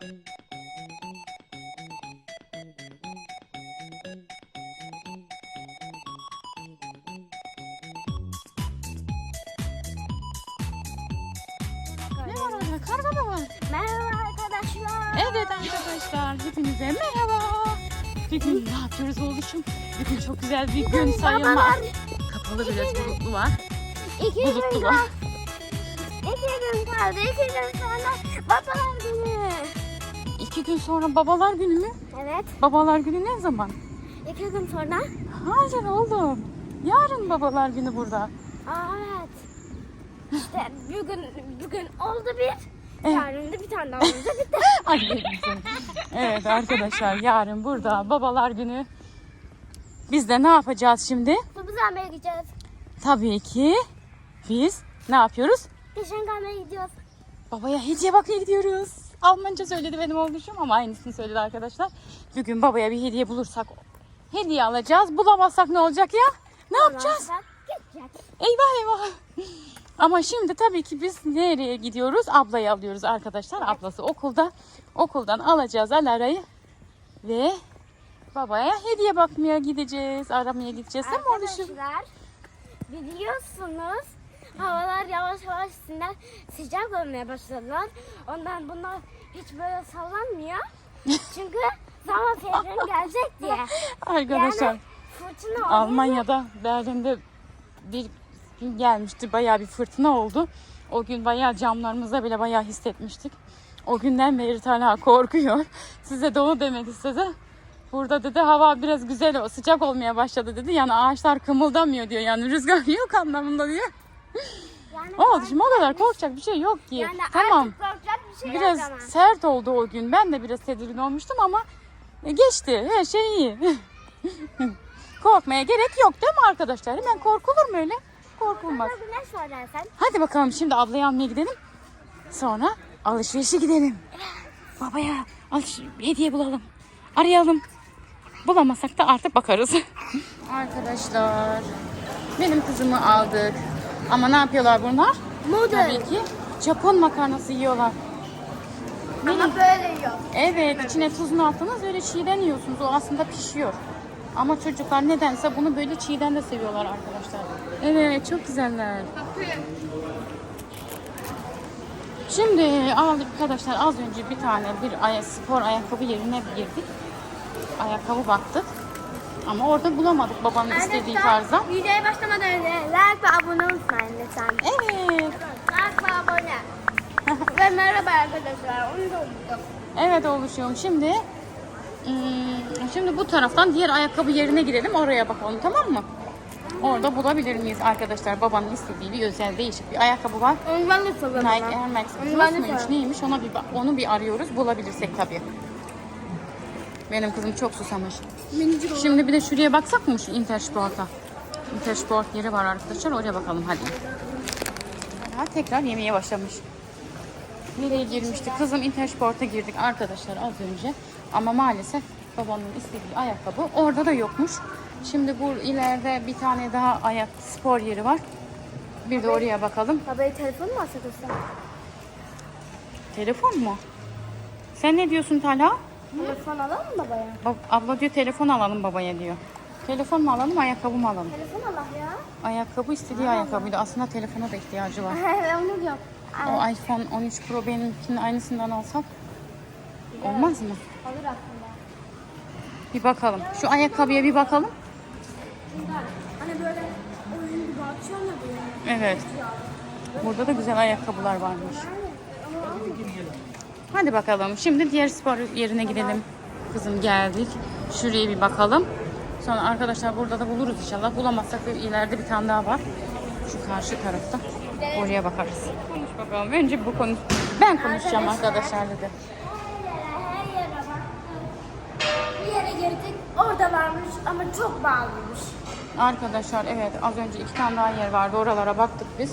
Ne var orada? Karga mı var? Merhaba arkadaşlar. Evet arkadaşlar, hepinize merhaba. Bugün ne yapıyoruz oğluşum? Bugün çok güzel bir gün sayılmaz. Kapalı biraz bulutlu var. İki Bulutlu gün var. İki gün kaldı. İki gün sonra babalar gün sonra babalar günü mü? Evet. Babalar günü ne zaman? İki gün sonra. Hayır oğlum. Yarın babalar günü burada. Aa, evet. İşte bugün bugün oldu bir. Evet. Yarın da bir tane daha. Bitti. Seni. Evet arkadaşlar yarın burada babalar günü. Biz de ne yapacağız şimdi? Topuz almaya gideceğiz. Tabii ki biz ne yapıyoruz? Geçen kalmaya gidiyoruz. Babaya hediye bakmaya gidiyoruz. Almanca söyledi benim oğluşum ama aynısını söyledi arkadaşlar. Bugün babaya bir hediye bulursak hediye alacağız. Bulamazsak ne olacak ya? Ne yapacağız? Eyvah eyvah. Ama şimdi tabii ki biz nereye gidiyoruz? Ablayı alıyoruz arkadaşlar. Ablası okulda. Okuldan alacağız Alara'yı. Ve babaya hediye bakmaya gideceğiz. Aramaya gideceğiz? Arkadaşlar biliyorsunuz havalar yavaş yavaş sinir sıcak olmaya başladılar. Ondan bunlar hiç böyle sallanmıyor. Çünkü zaman seyircilerim gelecek diye. Arkadaşlar Yani fırtına. Almanya'da Berlin'de bir gün gelmişti. Bayağı bir fırtına oldu. O gün bayağı camlarımızda bile bayağı hissetmiştik. O günden beri hala korkuyor. Size de onu demek istedi. Burada dedi hava biraz güzel o sıcak olmaya başladı dedi. Yani ağaçlar kımıldamıyor diyor. Yani rüzgar yok anlamında diyor. Yani, Oldu şimdi o kadar korkacak bir şey yok ki. yani tamam. artık korkacak bir şey Biraz yok ama. sert oldu o gün. Ben de biraz tedirgin olmuştum ama geçti. Her şey iyi. Korkmaya gerek yok değil mi arkadaşlar? Hemen korkulur mu öyle? Korkulmaz. Güneş var dersen. Hadi bakalım şimdi ablayı almaya gidelim. Sonra alışverişe gidelim. Babaya alış hediye bulalım. Arayalım. Bulamazsak da artık bakarız. Arkadaşlar benim kızımı aldık. Ama ne yapıyorlar bunlar? Moda. Tabii ki Japon makarnası yiyorlar. Ama böyle yok. Evet, içine tuzunu attınız öyle çiğden yiyorsunuz. O aslında pişiyor. Ama çocuklar nedense bunu böyle çiğden de seviyorlar arkadaşlar. Evet, çok güzeller. Şimdi arkadaşlar az önce bir tane bir aya- spor ayakkabı yerine girdik. Ayakkabı baktık. Ama orada bulamadık babanın istediği tarzda. Videoya başlamadan önce like ve abone olmayın lütfen. Evet. Like ve abone. ve merhaba arkadaşlar. Onu da unuttum. Evet oluşuyorum. Şimdi hmm, şimdi bu taraftan diğer ayakkabı yerine girelim. Oraya bakalım tamam mı? Orada bulabilir miyiz arkadaşlar? Babanın istediği bir özel değişik bir ayakkabı var. Onu ben de soruyorum. Nike Air Max Plus sorarım. neymiş ona bir onu bir arıyoruz bulabilirsek tabii. Benim kızım çok susamış. Minicik olan. Şimdi bir de şuraya baksak mı şu Intersport'a? Intersport yeri var arkadaşlar oraya bakalım hadi. Ha, tekrar yemeğe başlamış. Nereye girmişti? Kızım Intersport'a girdik arkadaşlar az önce. Ama maalesef babamın istediği ayakkabı orada da yokmuş. Şimdi bu ileride bir tane daha ayak spor yeri var. Bir de oraya bakalım. Babaya telefon mu alsak? Telefon mu? Sen ne diyorsun Talha? Telefon alalım mı babaya? Bab- abla diyor telefon alalım babaya diyor. Telefon mu alalım ayakkabı mı alalım? Telefon Allah ya. Ayakkabı istediği ayakkabıydı. Aslında telefona da ihtiyacı var. Onu diyorum. O iPhone 13 Pro benimkinin aynısından alsak olmaz mı? Alır aslında. Bir bakalım. Şu ayakkabıya bir bakalım. Hani böyle oyun gibi atıyor ya böyle. Evet. Burada da güzel ayakkabılar varmış. Hadi bakalım. Şimdi diğer spor yerine gidelim. Kızım geldik. Şuraya bir bakalım. Sonra arkadaşlar burada da buluruz inşallah. Bulamazsak da ileride bir tane daha var. Şu karşı tarafta. Oraya bakarız. Konuş bakalım. Önce bu konuş. Ben konuşacağım arkadaşlar dedi. Her yere. Bir yere girdik. Orada varmış ama çok bağlıymış. Arkadaşlar evet az önce iki tane daha yer vardı. Oralara baktık biz.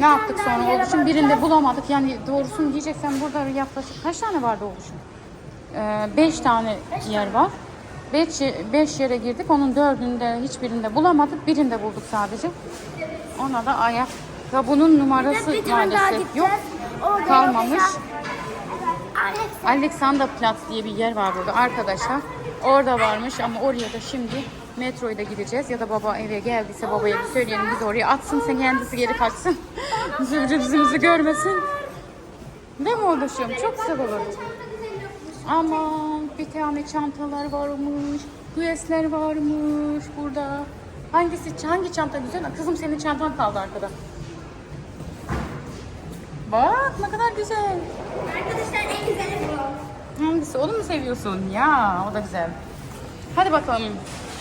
Ne yaptık sonra oluşum? Birinde bulamadık. Yani doğrusunu diyeceksen burada yaklaşık kaç tane vardı oluşum? Ee, beş tane yer var. Beş, beş yere girdik. Onun dördünde hiçbirinde bulamadık. Birinde bulduk sadece. Ona da ayakkabının numarası Bir tane daha maalesef yok. Kalmamış. Alexanderplatz diye bir yer var burada arkadaşlar. Orada varmış ama oraya da şimdi metroyla gideceğiz. Ya da baba eve geldiyse babaya bir söyleyelim biz oraya atsın sen kendisi geri kaçsın. Bizim yüzümüzü görmesin. Değil mi oğluşum? Çok güzel olur. Aman bir tane çantalar varmış. Güesler varmış burada. Hangisi hangi çanta güzel? Kızım senin çantan kaldı arkada. Bak ne kadar güzel. Arkadaşlar en güzeli bu. Hangisi? Onu mu seviyorsun? Ya o da güzel. Hadi bakalım.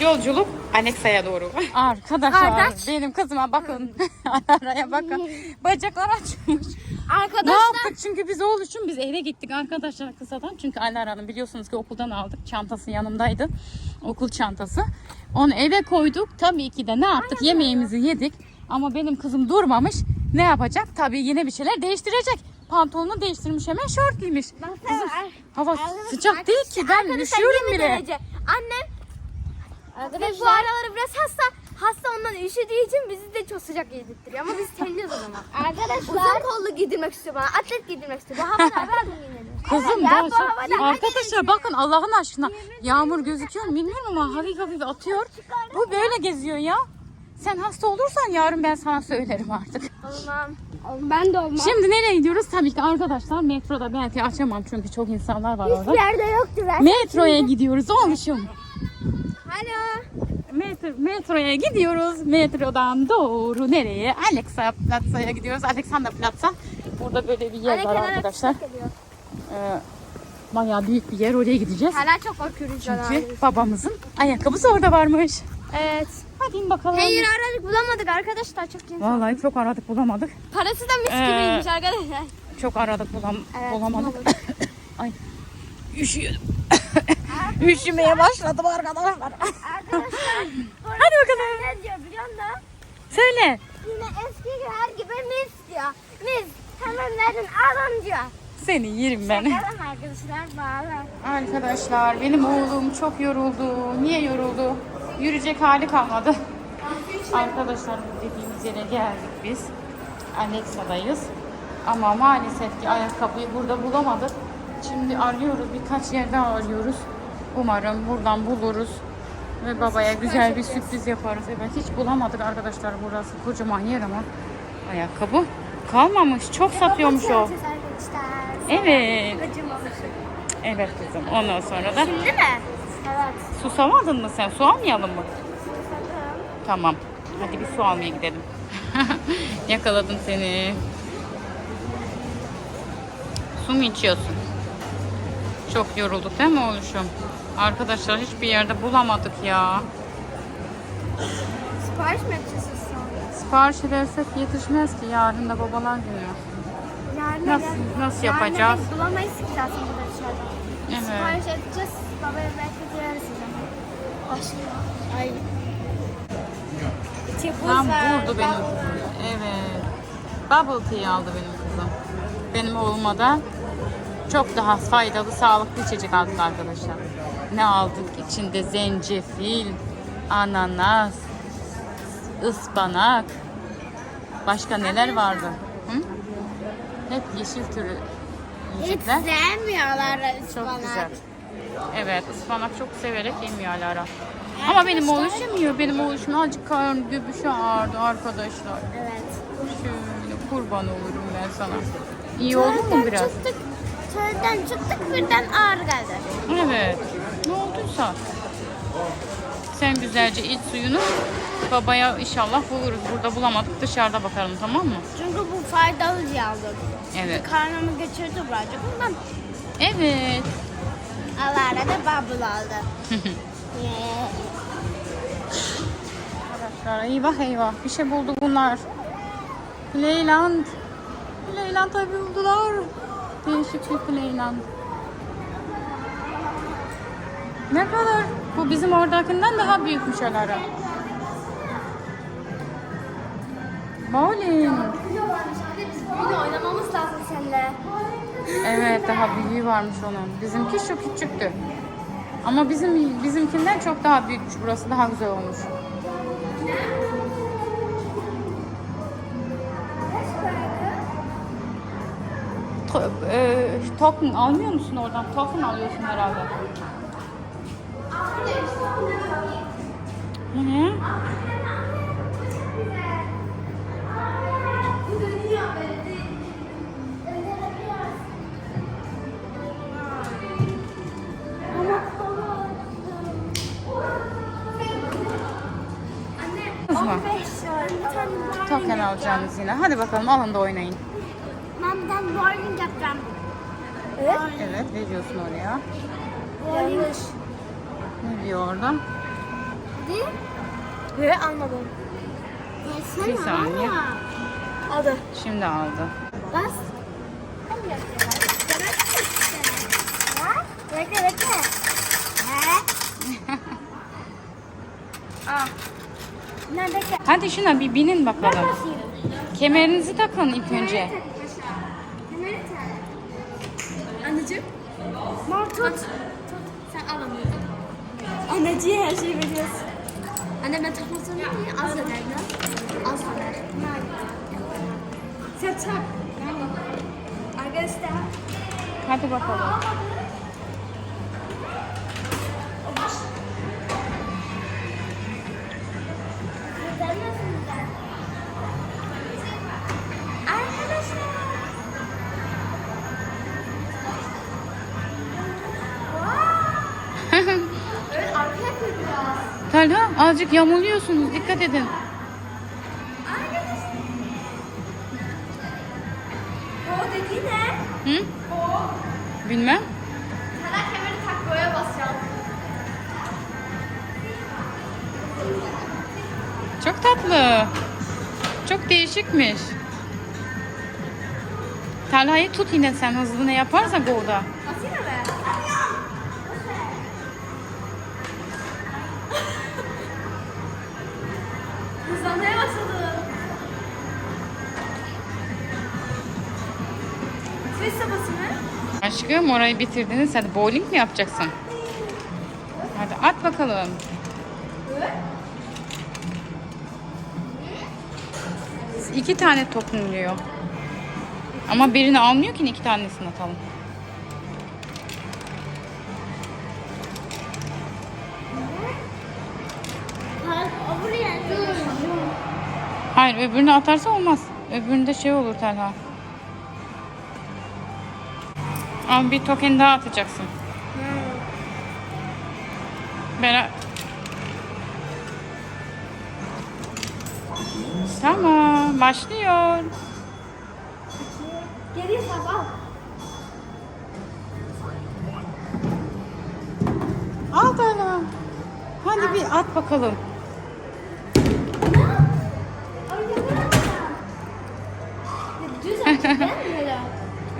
Yolculuk Alexa'ya doğru. Arkadaşlar Kardeş. benim kızıma bakın. Araya bakın. Bacaklar açmış. Ne Arkadaşlar yaptık? Çünkü biz oğul için biz eve gittik arkadaşlar kısadan. Çünkü Alara'nın biliyorsunuz ki okuldan aldık. Çantası yanımdaydı. Okul çantası. Onu eve koyduk. Tabii ki de ne yaptık? Yemeğimizi yedik. Ama benim kızım durmamış. Ne yapacak? Tabii yine bir şeyler değiştirecek. Pantolonu değiştirmiş hemen şort giymiş. Kızım, hava sıcak değil ki ben üşüyorum bile. Annem Arkadaşlar. bu araları biraz hasta. Hasta ondan üşüdüğü için bizi de çok sıcak yedirtiyor ama biz terliyoruz o zaman. Arkadaşlar. Uzun kollu giydirmek istiyor bana. Atlet giydirmek istiyor. Bu havada haber mi giyinelim? Kızım ya, daha bu çok- havada Arkadaşlar bakın Allah'ın aşkına yağmur gözüküyor mu bilmiyorum ama hafif hafif atıyor. Bu böyle geziyor ya. Sen hasta olursan yarın ben sana söylerim artık. Olmam. Ben de olmam. Şimdi nereye gidiyoruz? Tabii ki arkadaşlar metroda belki açamam çünkü çok insanlar var orada. Yerde yoktu ben. Metroya gidiyoruz olmuşum. Alo. Metro, metroya gidiyoruz. Metrodan doğru nereye? Alexa Platza'ya gidiyoruz. Alexander Platz'a. Burada böyle bir yer var arkadaşlar. Ee, bayağı büyük bir yer. Oraya gideceğiz. Hala çok korkuyoruz Çünkü babamızın ayakkabısı orada varmış. Evet. Hadi bakalım. Hayır aradık bulamadık arkadaşlar çok iyi. Vallahi çok aradık bulamadık. Parası da mis Ee, gibiymiş arkadaşlar. Çok aradık bulam Evet, bulamadık. Ay üşüyorum. Üşümeye başladım arkadaşlar. Arkadaşlar. Hadi bakalım. Ne diyor biliyor musun? Söyle. Yine eski her gibi mis diyor. Mis. Hemen verin alın diyor. Seni yerim ben. Bakalım arkadaşlar bağlı. Arkadaşlar benim oğlum çok yoruldu. Niye yoruldu? Yürüyecek hali kalmadı. Arkadaşlar bu dediğimiz yere geldik biz. Alexa'dayız. Ama maalesef ki ayakkabıyı burada bulamadık. Şimdi arıyoruz. Birkaç yerde arıyoruz. Umarım buradan buluruz. Ve babaya güzel bir sürpriz yaparız. Evet hiç bulamadık arkadaşlar. Burası kocaman yer ama ayakkabı kalmamış. Çok satıyormuş o. Arkadaşlar. Evet. Evet kızım. Ondan sonra da Şimdi mi? Evet. Susamadın mı sen? Su almayalım mı? Tamam. Hadi bir su almaya gidelim. Yakaladım seni. Su mu içiyorsun? Çok yorulduk değil mi oğluşum? Arkadaşlar hiçbir yerde bulamadık ya. Sipariş mi edeceğiz sonra? Sipariş edersek yetişmez ki yarın da babalar günü. Nasıl, nasıl yapacağız? Yarın bulamayız ki zaten burada dışarıda. Evet. Sipariş edeceğiz. Babaya belki gireriz. Başlıyor. Ay. Tam vurdu kızım. Evet. Bubble tea aldı benim kızım. Benim oğluma da çok daha faydalı, sağlıklı içecek aldık arkadaşlar. Ne aldık? İçinde zencefil, ananas, ıspanak. Başka neler vardı? Hı? Hep yeşil türü Hiç yiyecekler. sevmiyorlar Çok güzel. Evet, ıspanak çok severek yemiyor Alara. Ama benim oğlum yemiyor. Benim oğlum azıcık karnı göbüşü ağrıdı arkadaşlar. Evet. Şöyle kurban olurum ben sana. İyi oldu mu biraz? Çıktık. Çölden çıktık birden ağrı geldi. Evet. Ne olduysa. Sen güzelce iç suyunu. Babaya inşallah buluruz. Burada bulamadık. Dışarıda bakalım tamam mı? Çünkü bu faydalı aldım. Evet. Karnımı geçirdi birazcık. Bundan Evet. Alara da bubble aldı. Arkadaşlar eyvah eyvah. Bir şey buldu bunlar. Playland. Playland tabi buldular. Değişik bir Playland. Ne kadar? Bu bizim oradakinden daha büyükmüş Alara. Bowling. Bugün oynamamız lazım seninle. Evet daha büyüğü varmış onun. Bizimki şu küçüktü. Ama bizim bizimkinden çok daha büyükmüş. Burası daha güzel olmuş. to- e, token almıyor musun oradan? Token alıyorsun herhalde. Kız mı? 15 lira. Token alacağınız yine. Hadi bakalım alın da oynayın. Tane bowling yapacağım. Evet. Evet veriyorsun oraya. Yanlış. Ne diyor orada? Değil Ve anladım. Versene Bir saniye. ama. Aldı. Şimdi aldı. Bas. Ha? Bekle bekle. Ha? Aa. Nerede bekle. Hadi şuna bir binin Ben bakalım. basayım. Kemerinizi takın ilk önce. Anneciğim. Mor tut. Tut. Sen al onu. Anneciğe her şeyi veriyorsun. Anne ben takmak zorunda mıyım? Az öder ya. Az öder. Sen tak. Arkadaşlar. Hadi bakalım. Azıcık yamuluyorsunuz. Dikkat edin. O dediği ne? Hı? Bilmem. Sana kemeri tak boya basacağım. Çok tatlı. Çok değişikmiş. Talha'yı tut yine sen hızlı ne yaparsak orada. Basayım mı ben? Aşkım orayı bitirdiniz. Hadi bowling mi yapacaksın? Hadi at bakalım. İki tane topunluyor. Ama birini almıyor ki iki tanesini atalım. Hayır öbürünü atarsa olmaz. Öbüründe şey olur Talha. Ama bir token daha atacaksın. Bera... Tamam başlıyor. Geriye sar al. Talha. Hadi bir at bakalım.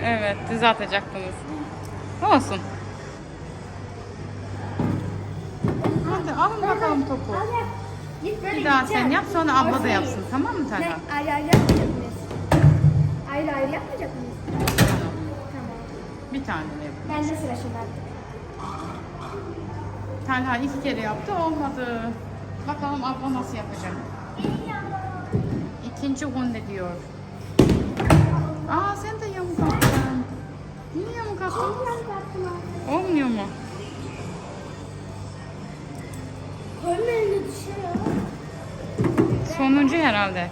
Evet düz atacaktınız. Olsun. Hadi alın bakalım topu. Git böyle Bir daha gideceğim. sen yap sonra abla da yapsın tamam mı Ne? Talha? Ayrı ayrı yapmayacak mıyız? Ayrı ayrı yapmayacak mıyız? Tamam. Bir tane de yap. Ben de sıra şimdi artık. Talha iki kere yaptı olmadı. Bakalım abla nasıl yapacak. İkinci hunde diyor. Aa sen de. Attın? Olmuyor mu? Koyma elini düşüyor. Sonuncu herhalde.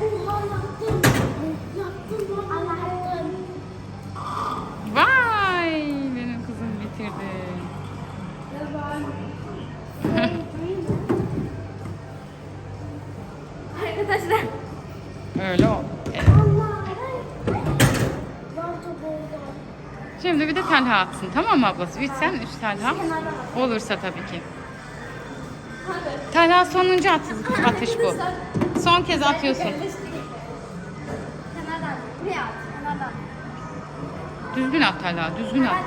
Oha yaptım. Yaptım yaptım. Vay benim kızım bitirdi. Arkadaşlar. Öyle oldu. Şimdi bir de Talha atsın tamam mı ablası? Üç sen, üç Talha. Olursa tabii ki. Talha sonuncu at, atış bu. Son kez atıyorsun. Düzgün at Talha, düzgün at.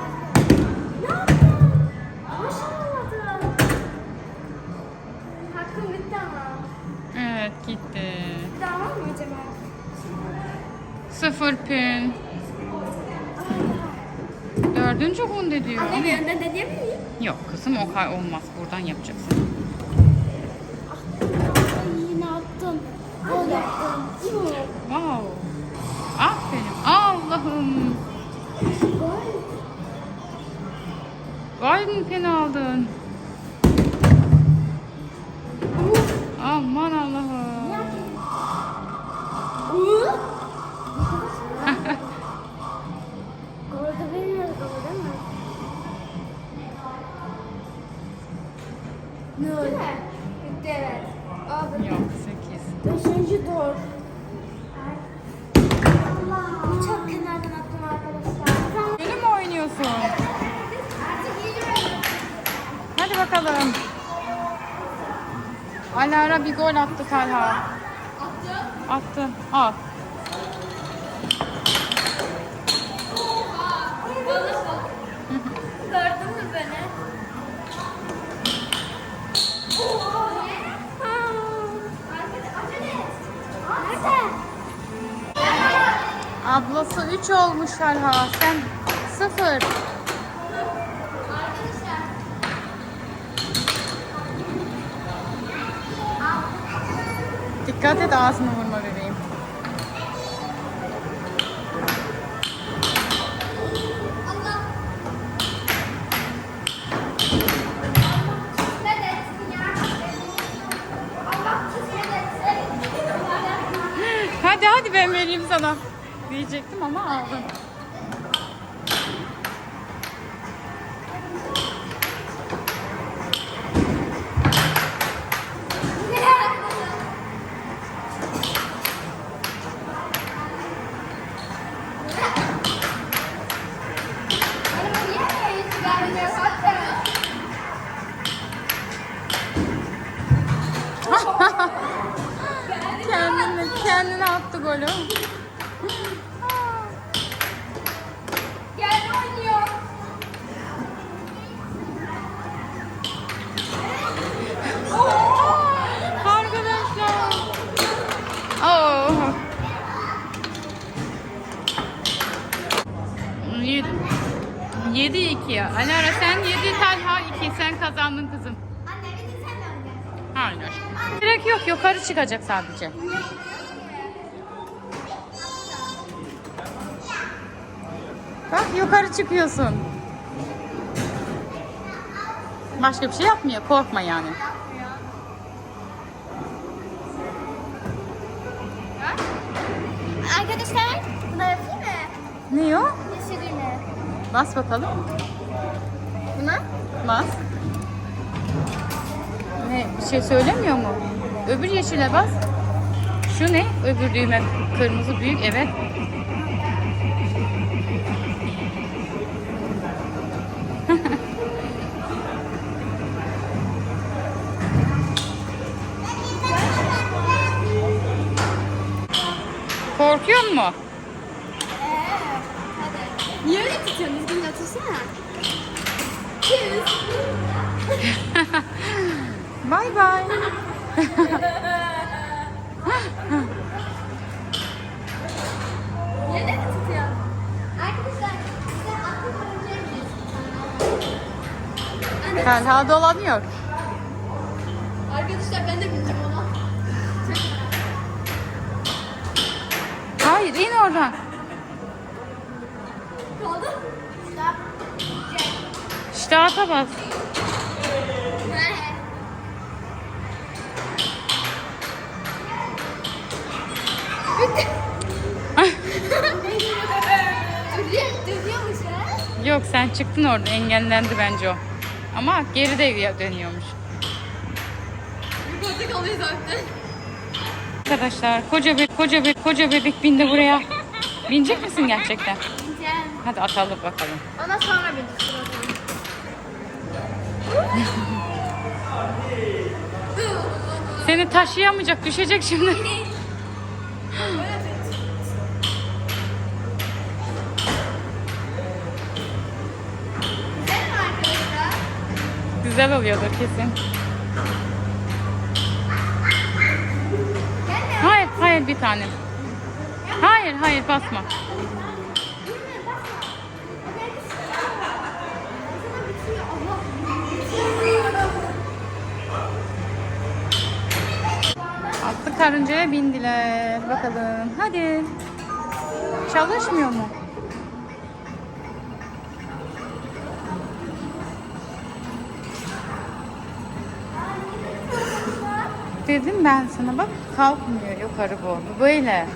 Evet gitti. Daha var Gördün çok onu de diyor. Anne ben de dediğim miyim? Yok kızım o kay olmaz. Buradan yapacaksın. Yine attım. Gol attım. Wow. Aferin. Allah'ım. Gol. Gol mü pen aldın? Aman Allah'ım. Bitti evet. Abi. Yok 8. Beşinci dur. Çok kenardan attım arkadaşlar. Öyle mi oynuyorsun? Artık. Hadi bakalım. Alara bir gol attı Talha. Attım. Attı. Al. Ablası 3 olmuş Talha. Sen 0. Dikkat et ağzını Diyecektim ama aldın. Çıkacak sadece. Bak yukarı çıkıyorsun. Başka bir şey yapmıyor. Korkma yani. Arkadaşlar buna yapayım mı? Ne o? Yeşiline. Bas bakalım. Buna? Bas. Ne bir şey söylemiyor mu? Öbür yeşile bas. Şu ne? Öbür düğme kırmızı büyük evet. Korkuyor mu? Niye öyle tutuyorsun? Düzgün otursana. Tschüss. Bay Talha dolanıyor. Arkadaşlar ben de bineceğim ona. Hayır in oradan. Kaldı. Stop. Start'a bas. Dönüyormuş ha. Yok sen çıktın orada engellendi bence o. Ama geri de dönüyormuş. Yukarıda kalıyor zaten. Arkadaşlar koca bir koca bir koca bebek bindi buraya. Binecek misin gerçekten? Bineceğim. Hadi atalım bakalım. Ona sonra bineceğiz. Seni taşıyamayacak düşecek şimdi. Güzel mi arkadaşlar? Güzel oluyordur kesin. Hayır hayır bir tane. Hayır hayır basma. Atlı karıncaya bindiler. Bakalım. Hadi. Çalışmıyor mu? Dedim ben sana bak kalkmıyor yukarı bu. Bu böyle.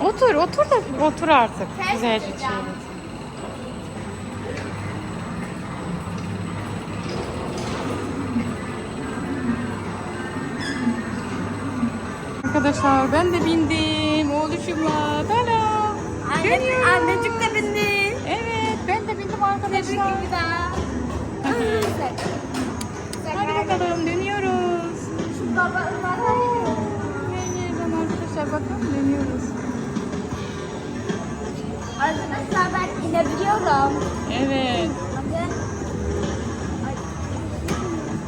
Otur otur da otur artık. Güzelce çevirsin. Arkadaşlar ben de bindim oğluşumla. Tada. Anne, annecik de bindi. Evet ben de bindim arkadaşlar. Hadi bakalım dönüyoruz. Baba Yeniden arkadaşlar bakın dönüyoruz. Arkadaşlar ben inebiliyorum. Evet. Hadi.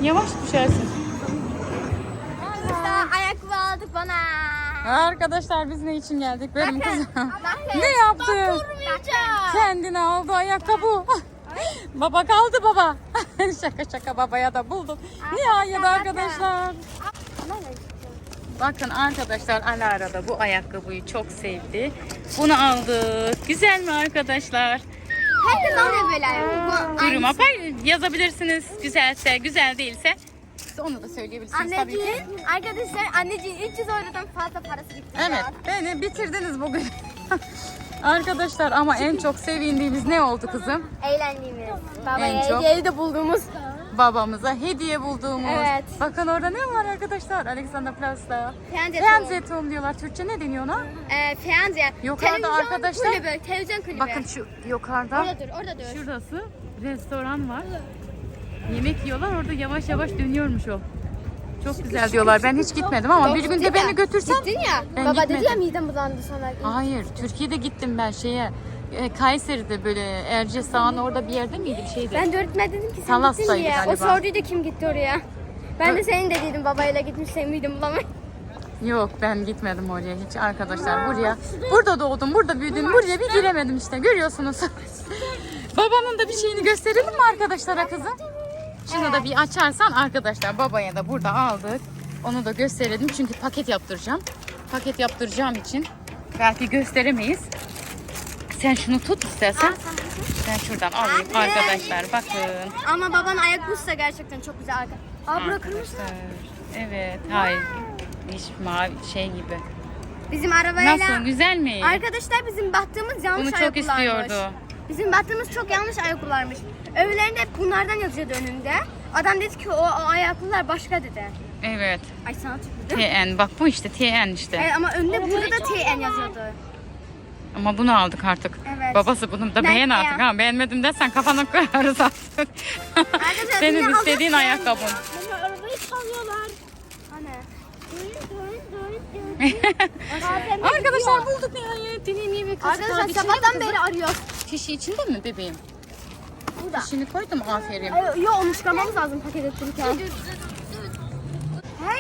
Yavaş düşersin. Arkadaşlar ayakkabı aldık bana. Arkadaşlar biz ne için geldik? Benim kızım. Bakın. ne yaptı? Kendine aldı ayakkabı. Baba kaldı baba. şaka şaka babaya da buldum. Nihayet arkadaşlar. Bakın arkadaşlar Alara da bu ayakkabıyı çok sevdi. Bunu aldık. Güzel mi arkadaşlar? Herkes alıyor böyle ayakkabı. Duruma yazabilirsiniz. Güzelse, güzel değilse siz onu da söyleyebilirsiniz tabii ki. Arkadaşlar anneciğim 300 eurodan fazla parası gitti. Evet, beni bitirdiniz bugün. Arkadaşlar ama en çok sevindiğimiz ne oldu kızım? Eğlendiğimiz. En çok- hediyeyi de bulduğumuz. Babamıza hediye bulduğumuz. Evet. Bakın orada ne var arkadaşlar? Alexander Plus'ta. Fiyanzeton. Fiyanzeton diyorlar. Türkçe ne deniyor ona? Ee, Fiyanze. Yukarıda arkadaşlar- Kulübü, televizyon kulübü. Bakın şu yukarıda. Orada dur, orada dur. Şurası restoran var. Yemek yiyorlar. Orada yavaş yavaş dönüyormuş o. Çok güzel diyorlar. Ben hiç gitmedim ama bir gün de beni götürsen. Gittin ya. Ben Baba dedi gitmedim. ya midem bulandı sana. Hayır, Türkiye'de gittim ben şeye. e, Kayseri'de böyle Erciyes'in orada bir yerde miydi bir şeydi? Ben de öğretmen dedim ki sen Talas'taydı gittin diye. O galiba. sorduydu kim gitti oraya. Ben de senin dediydim babayla gitmiş senin midem bulamay. Yok ben gitmedim oraya hiç arkadaşlar buraya. Burada doğdum, burada büyüdüm, buraya bir giremedim işte görüyorsunuz. Babanın da bir şeyini gösterelim mi arkadaşlara kızım? Şunu da bir açarsan arkadaşlar babaya da burada aldık. Onu da gösterelim çünkü paket yaptıracağım. Paket yaptıracağım için belki gösteremeyiz. Sen şunu tut istersen. Ben şuradan alayım Anne. arkadaşlar bakın. Ama baban ayakkabısı da gerçekten çok güzel. arka- Aa bırakır mısın? Evet, hayır. Hiç mavi şey gibi. Bizim arabayla... Nasıl, güzel mi? Arkadaşlar bizim baktığımız yanlış Bunu çok ayakkabılarmış. istiyordu. Bizim baktığımız çok yanlış ayakkabılarmış. Öbürlerinde hep bunlardan yazıyordu önünde. Adam dedi ki o, o ayakkabılar başka dedi. Evet. Ay sana tükürdüm. TN bak bu işte TN işte. Evet, ama önünde burada da TN yazıyordu. Ama bunu aldık artık. Evet. Babası bunu da beğen ya? artık ha. Beğenmedim dersen kafana koyarız artık. Arkadaşlar, Senin istediğin alacak ayakkabın. Baba arabayı çalıyorlar. Hani? Arkadaşlar bulduk nihayet. Deneyimli ve kaşık Arkadaşlar sabahtan beri arıyor. Fişi içinde mi bebeğim? Burada. Fişini koydum aferin. Yok onu çıkarmamız lazım paket ettirirken.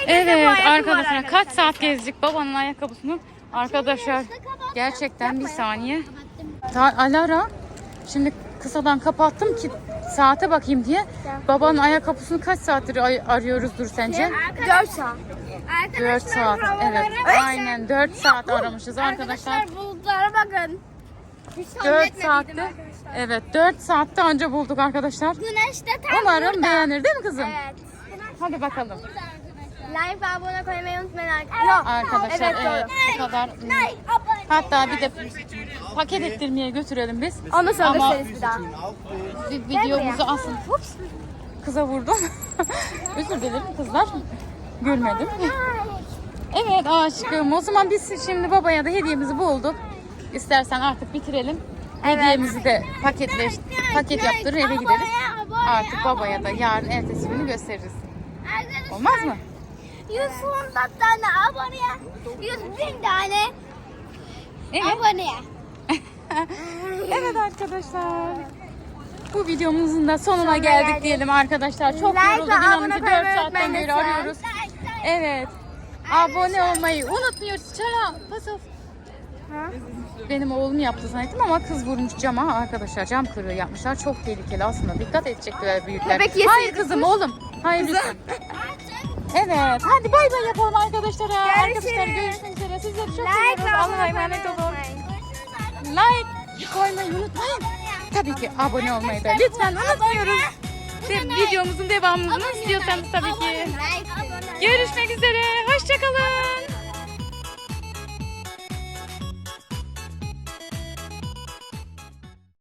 Evet arkadaşlar kaç saat gezdik babanın ayakkabısını. Arkadaşlar gerçekten bir saniye. Ta Alara şimdi kısadan kapattım ki saate bakayım diye. Babanın ayakkabısını kaç saattir ay- arıyoruzdur sence? 4 saat. 4 saat. Evet. Aynen 4 saat aramışız arkadaşlar. bulutlara bakın. Hiç tahmin 4 etmediydim saatte. Evet 4 saatte anca bulduk arkadaşlar. Güneş de tam Umarım burada. beğenir değil mi kızım? Evet. Hadi bakalım. Like ve abone koymayı unutmayın arkadaşlar. Arkadaşlar Evet, bu kadar. Hatta bir de paket ettirmeye götürelim biz. Ama gösteririz bir daha. vi- videomuzu asıl Ups, kıza vurdum. Özür dilerim kızlar. Gülmedim. Evet aşkım. O zaman biz şimdi babaya da hediyemizi bulduk. İstersen artık bitirelim. Hediyemizi de paketle paket yaptırır eve gideriz. Artık babaya da yarın ertesi günü gösteririz. Olmaz mı? 110 tane aboneye, 100 bin tane Evet. aboneye. Evet arkadaşlar. Bu videomuzun da sonuna Sonuna geldik geldik. diyelim arkadaşlar. Çok Like yorulduk inanın abone ki 4 olmayı saatten beri arıyoruz. Evet. Abone olmayı unutmuyoruz. Çara, pasof. Ha? Benim oğlum yaptı zannettim ama kız vurmuş cama arkadaşlar. Cam kırığı yapmışlar. Çok tehlikeli aslında. Dikkat edecekler büyükler. Hayır kızım oğlum. Hayır lütfen. Evet. Hadi bay bay yapalım arkadaşlara. Arkadaşlar görüşmek üzere. Sizleri çok Like seviyoruz. Allah'a emanet olun. Like koymayı unutmayın. Tabii ki abone olmayı da lütfen unutmuyoruz. de videomuzun devamını istiyorsanız tabii ki. Görüşmek üzere. Hoşçakalın.